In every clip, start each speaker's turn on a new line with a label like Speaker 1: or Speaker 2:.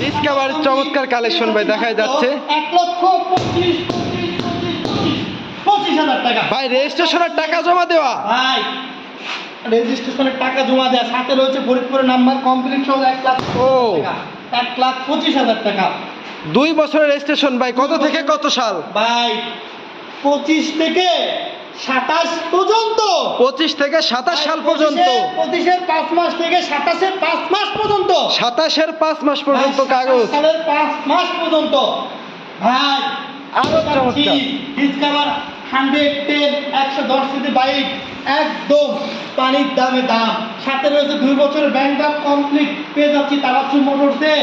Speaker 1: Discover চমৎকার collection ভাই দেখা যাচ্ছে।
Speaker 2: এক লক্ষ পঁচিশ পঁচিশ হাজার টাকা।
Speaker 1: ভাই রেজিস্ট্রেশনের টাকা জমা দেওয়া?
Speaker 2: ভাই রেজিস্ট্রেশনের টাকা জমা দেওয়া। সাথে রয়েছে ফরিদপুরের নাম্বার কমপ্লিট সহ এক লাখ
Speaker 1: ও।
Speaker 2: এক লাখ পঁচিশ হাজার টাকা।
Speaker 1: দুই বছরের রেজিস্ট্রেশন ভাই কত থেকে কত সাল?
Speaker 2: ভাই পঁচিশ থেকে সাতাশ পর্যন্ত।
Speaker 1: পঁচিশ থেকে সাতাশ সাল পর্যন্ত।
Speaker 2: পঁচিশের পাঁচ মাস থেকে সাতাশের পাঁচ মাস পর্যন্ত।
Speaker 1: সাতাশের পাঁচ মাস পর্যন্ত কাগজ।
Speaker 2: সালের পাঁচ মাস পর্যন্ত। ভাই
Speaker 1: আরও চমৎকার।
Speaker 2: ডিসকাভার হান্ড্রেড টেন একশো দশ সিসি বাইক একদম পানির দামে দাম। সাথে রয়েছে দুই বছরের ব্যাংক কমপ্লিট পেয়ে যাচ্ছি তাবাচ্চু মোটরসে।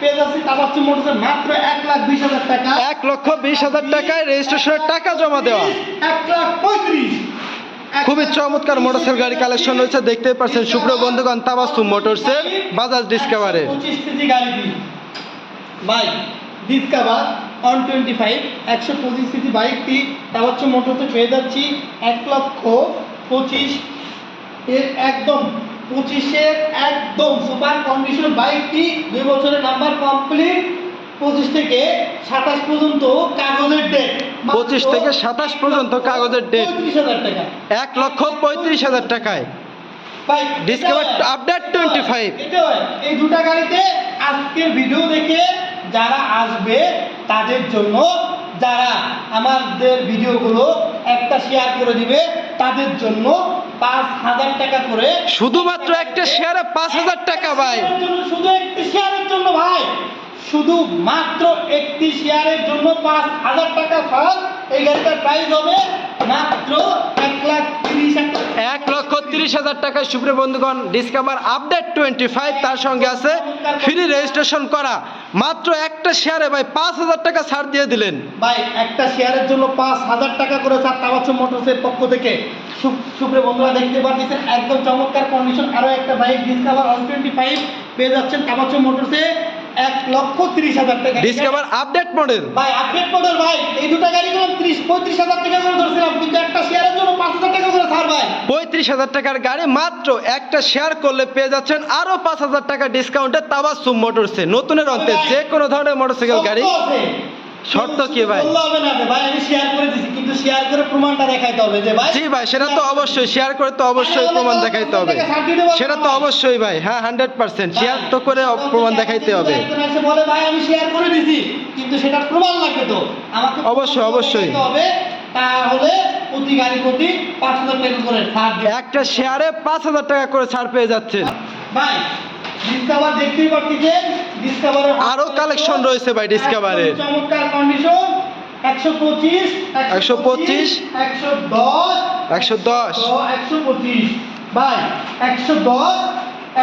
Speaker 2: পেয়ে যাচ্ছি তাবাচ্চু মোটরসে মাত্র এক লাখ বিশ হাজার টাকা।
Speaker 1: এক লক্ষ বিশ হাজার টাকায় রেজিস্ট্রেশনের টাকা জমা দেওয়া।
Speaker 2: এক লাখ পঁয়ত্রিশ।
Speaker 1: খুবই চমৎকার মোটরসাইকেল গাড়ি কালেকশন রয়েছে দেখতেই পাচ্ছেন সুপ্রিয় বন্ধুগণ তাবাসুম মোটরসের বাজাজ ডিসকাভারে
Speaker 2: ভাই ডিসকাভার অন টোয়েন্টি ফাইভ একশো পঁচিশ সিসি বাইকটি তাওয়াচ্ছ মোটরতে পেয়ে যাচ্ছি এক লক্ষ পঁচিশ। এর একদম পঁচিশের একদম সুপার কন্ডিশন বাইকটি দুই বছরের নাম্বার কমপ্লিট পঁচিশ থেকে সাতাশ পর্যন্ত কাগজের ডেট
Speaker 1: পঁচিশ থেকে সাতাশ পর্যন্ত কাগজের ডেট
Speaker 2: পঁয়ত্রিশ হাজার টাকা।
Speaker 1: এক লক্ষ পঁয়ত্রিশ হাজার টাকায়।
Speaker 2: ভাই
Speaker 1: ডিসকাভার। আপডেট টোয়েন্টি ফাইভ
Speaker 2: এই দুটা গাড়িতে আজকের ভিডিও দেখে যারা আসবে তাদের জন্য যারা আমাদের ভিডিওগুলো একটা শেয়ার করে দিবে তাদের জন্য পাঁচ হাজার টাকা করে।
Speaker 1: শুধুমাত্র একটা শেয়ারে পাঁচ হাজার টাকা ভাই।
Speaker 2: শুধু একটি শেয়ারের জন্য ভাই। শুধু মাত্র একটি শেয়ারের জন্য পাঁচ হাজার টাকা খরচ এই গাড়িটার প্রাইস হবে মাত্র এক লাখ তিরিশ হাজার
Speaker 1: তিরিশ হাজার টাকায় সুপ্রিয় বন্ধুগণ ডিসকাভার আপডেট টোয়েন্টি ফাইভ তার সঙ্গে আছে ফ্রি রেজিস্ট্রেশন করা। মাত্র একটা শেয়ারে ভাই পাঁচ হাজার টাকা ছাড় দিয়ে দিলেন।
Speaker 2: ভাই একটা শেয়ারের জন্য পাঁচ হাজার টাকা করে স্যার তাবাচ্চু মোটরসের পক্ষ থেকে। সুপ্রিয় বন্ধুরা দেখতে পাচ্ছেন একদম চমৎকার কন্ডিশন আরও একটা bike Discover one twenty five পেয়ে যাচ্ছেন তাবাচ্চু মোটরসে এক লক্ষ তিরিশ হাজার টাকা।
Speaker 1: ডিসকাভার আপডেট মডেল
Speaker 2: ভাই আপডেট মডেল ভাই এই দুটো গাড়ি গুলো ত্রিশ পঁয়ত্রিশ হাজার টাকা করে ধরছিলাম কিন্তু একটা শেয়ারের
Speaker 1: পঁয়ত্রিশ হাজার টাকার গাড়ি মাত্র একটা শেয়ার করলে পেয়ে যাচ্ছেন আরও পাঁচ হাজার টাকা ডিসকাউন্টে তাবাসুম মোটরসে নতুনের অন্তে যে কোনো ধরনের মোটরসাইকেল গাড়ি।
Speaker 2: শর্ত
Speaker 1: কি ভাই? জি ভাই সেটা তো অবশ্যই শেয়ার করে তো অবশ্যই প্রমাণ দেখাইতে হবে। সেটা তো অবশ্যই ভাই হ্যাঁ হান্ড্রেড পার্সেন্ট শেয়ার তো করে প্রমাণ দেখাইতে হবে। অবশ্যই, অবশ্যই।
Speaker 2: তাহলে প্রতি গাড়ি প্রতি পাঁচ হাজার টাকা করে ছাড়
Speaker 1: একটা শেয়ারে পাঁচ হাজার টাকা করে ছাড় পেয়ে যাচ্ছেন।
Speaker 2: ভাই ডিসকাভার দেখতেই পাচ্ছেন ডিসকাভারের
Speaker 1: আরও কালেকশন রয়েছে ভাই ডিসকাভারের
Speaker 2: চমৎকার কন্ডিশন একশো পঁচিশ
Speaker 1: 125,
Speaker 2: একশো দশ
Speaker 1: একশো দশ।
Speaker 2: একশো পঁচিশ। ভাই একশো দশ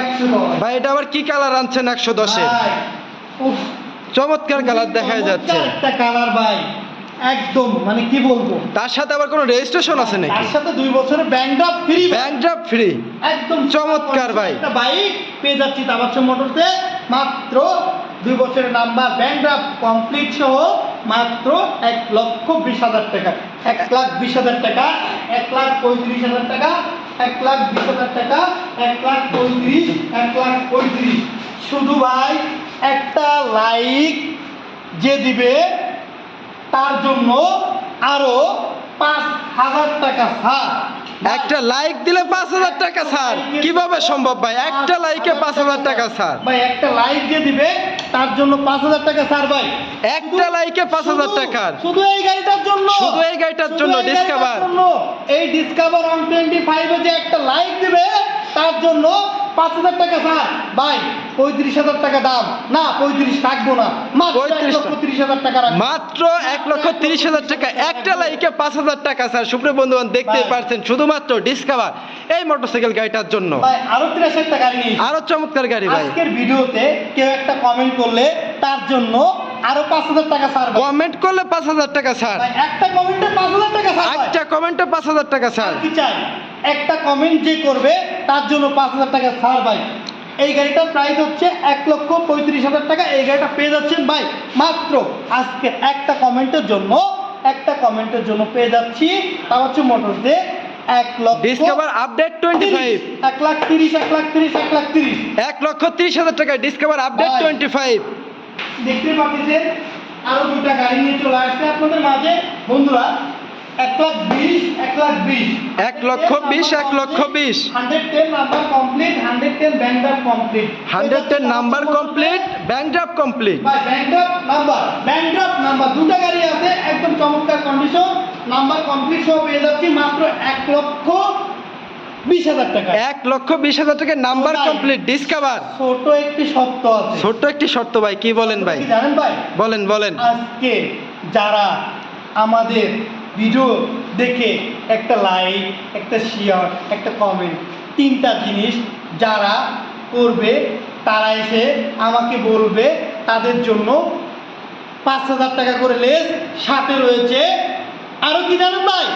Speaker 2: একশো দশ।
Speaker 1: ভাই এটা আবার কি কালার আনছেন একশো দশে? চমৎকার কালার দেখা যাচ্ছে।
Speaker 2: একটা কালার ভাই। একদম মানে কি বলব?
Speaker 1: তার সাথে আবার কোনো রেজিস্ট্রেশন আছে নাকি?
Speaker 2: তার সাথে দুই বছরের bank draft free
Speaker 1: bank draft free
Speaker 2: একদম
Speaker 1: চমৎকার ভাই।
Speaker 2: একটা বাইক পেয়ে যাচ্ছি তাবাচ্চ মোটরসে মাত্র দুই বছরের নাম্বার ব্যাংক ড্রাফট কমপ্লিট সহ মাত্র এক লক্ষ বিশ হাজার টাকা। এক লাখ বিশ হাজার টাকা এক লাখ পঁয়ত্রিশ হাজার টাকা এক লাখ বিশ হাজার টাকা এক লাখ পঁয়ত্রিশ এক লাখ পঁয়ত্রিশ। শুধু ভাই একটা লাইক যে দিবে তার জন্য আরও পাঁচ হাজার টাকা ছাড়।
Speaker 1: একটা লাইক দিলে পাঁচ হাজার টাকা স্যার কীভাবে সম্ভব ভাই? একটা লাইকে পাঁচ হাজার টাকা স্যার
Speaker 2: ভাই একটা লাইক যে দিবে তার জন্য পাঁচ হাজার টাকা ছাড় ভাই।
Speaker 1: একটা লাইকে পাঁচ হাজার টাকা
Speaker 2: শুধু এই গাড়িটার জন্য।
Speaker 1: শুধু এই গাড়িটার জন্য,
Speaker 2: গাড়িটার এই ডিসকাভার অন টোয়েন্টি ফাইভে যে একটা লাইক দিবে তার জন্য পাঁচ হাজার টাকা ছাড় ভাই পঁয়ত্রিশ হাজার টাকা দাম। না পঁয়ত্রিশ রাখব না। মাত্র এক
Speaker 1: 35
Speaker 2: লক্ষ তিরিশ হাজার টাকা।
Speaker 1: একটা লাইকে পাঁচ হাজার টাকা স্যার। সুপ্রিয় বন্ধুগণ দেখতেই
Speaker 2: ভাই।
Speaker 1: পারছেন শুধুমাত্র ডিসকাভার এই মোটরসাইকেল গাড়িটার জন্য।
Speaker 2: আরও তিরাশ একটা গাড়ি
Speaker 1: আরও চমৎকার গাড়ি ভাই।
Speaker 2: আজকের ভিডিওতে কেউ একটা কমেন্ট করলে তার জন্য আরও পাঁচ হাজার টাকা ভাই।
Speaker 1: কমেন্ট করলে পাঁচ হাজার টাকা স্যার।
Speaker 2: একটা কমেন্টে পাঁচ হাজার টাকা ভাই।
Speaker 1: একটা কমেন্টে পাঁচ হাজার টাকা স্যার।
Speaker 2: কি চাই? একটা কমেন্ট যে করবে তার জন্য পাঁচ হাজার টাকা ছাড় ভাই। এই গাড়িটার প্রাইস হচ্ছে এক লক্ষ পঁয়ত্রিশ হাজার টাকা। এই গাড়িটা পেয়ে যাচ্ছেন ভাই। মাত্র আজকে একটা কমেন্টের জন্য একটা কমেন্টের জন্য পেয়ে যাচ্ছি। তা হচ্ছে মোটরসে এক লক্ষ
Speaker 1: ডিসকভার আপডেট টোয়েন্টি ফাইভ
Speaker 2: এক লাখ তিরিশ এক লাখ তিরিশ এক লাখ তিরিশ।
Speaker 1: এক লক্ষ তিরিশ হাজার টাকায় ডিসকভার আপডেট টোয়েন্টি ফাইভ
Speaker 2: দেখতে পাচ্ছেন আরও দুটা গাড়ি নিয়ে চলে আসছে আপনাদের মাঝে। বন্ধুরা এক
Speaker 1: লক্ষ বিশ, এক লক্ষ বিশ।
Speaker 2: Hundred ten number complete
Speaker 1: bank draft complete.
Speaker 2: ভাই ব্যাংকার নাম্বার দুটা গাড়ি আছে একদম চমৎকার কন্ডিশন নাম্বার কমপ্লিট সহ পেয়ে যাচ্ছি মাত্র এক লক্ষ টাকা।
Speaker 1: এক লক্ষ বিশ হাজার টাকায় নাম্বার। কমপ্লিট ডিসকভার
Speaker 2: ছোট একটি সত্য আছে।
Speaker 1: ছোট্ট একটি শর্ত ভাই কি বলেন ভাই?
Speaker 2: জানেন ভাই?
Speaker 1: বলেন বলেন।
Speaker 2: আজকে যারা আমাদের ভিডিও দেখে একটা লাইক একটা শেয়ার একটা কমেন্ট তিনটা জিনিস যারা করবে তারা এসে আমাকে বলবে তাদের জন্য পাঁচ হাজার টাকা করে লেস সাথে রয়েছে। আরও কি জানেন ভাই?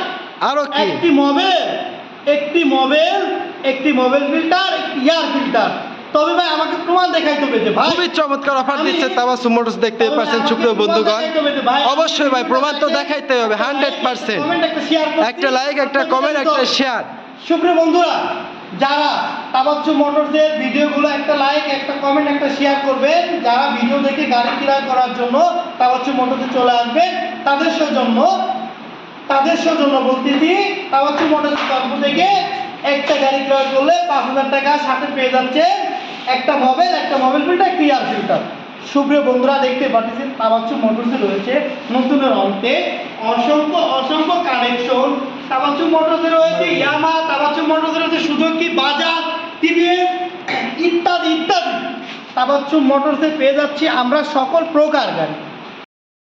Speaker 1: আরও কি?
Speaker 2: একটি মোবাইল একটি মোবাইল একটি মোবাইল ফিল্টার ইয়ার ফিল্টার তবে ভাই আমাকে প্রমাণ দেখাইতে হবে যে ভাই
Speaker 1: খুবই চমৎকার অফার দিচ্ছে তাবাসু মোটরস দেখতে
Speaker 2: তবে
Speaker 1: পাচ্ছেন সুপ্রিয় বন্ধুগণ। অবশ্যই ভাই প্রমাণ তো দেখাইতে হবে হান্ড্রেড পার্সেন্ট
Speaker 2: একটা
Speaker 1: লাইক একটা কমেন্ট একটা শেয়ার
Speaker 2: সুপ্রিয় বন্ধুরা যারা তাবাচ্চু মোটরসের ভিডিওগুলো একটা লাইক একটা কমেন্ট একটা শেয়ার করবেন যারা ভিডিও দেখে গাড়ি ক্রয় করার জন্য তাবাচ্চু মোটরসে চলে আসবেন তাদের জন্য তাদের জন্য বলতেছি তাবাচ্চু মোটরসের পক্ষ থেকে একটা গাড়ি ক্রয় করলে পাঁচ হাজার টাকা সাথে পেয়ে যাচ্ছে একটা মোবাইল একটা মোবাইল ফিল্টার ক্লিয়ার ফিল্টার সুপ্রিয় বন্ধুরা, দেখতে পাচ্ছেন তাবাচ্ছু মোটরসে রয়েছে নতুনের অন্তে অসংখ্য অসংখ্য কানেকশন তাবাচ্ছু মোটরসে রয়েছে ইয়ামা তাবাচ্ছু মোটরসে রয়েছে সুজুকি বাজাজ টিভিএস ইত্যাদি ইত্যাদি। তাবাচ্ছু মোটরসে পেয়ে যাচ্ছি আমরা সকল প্রকার গাড়ি।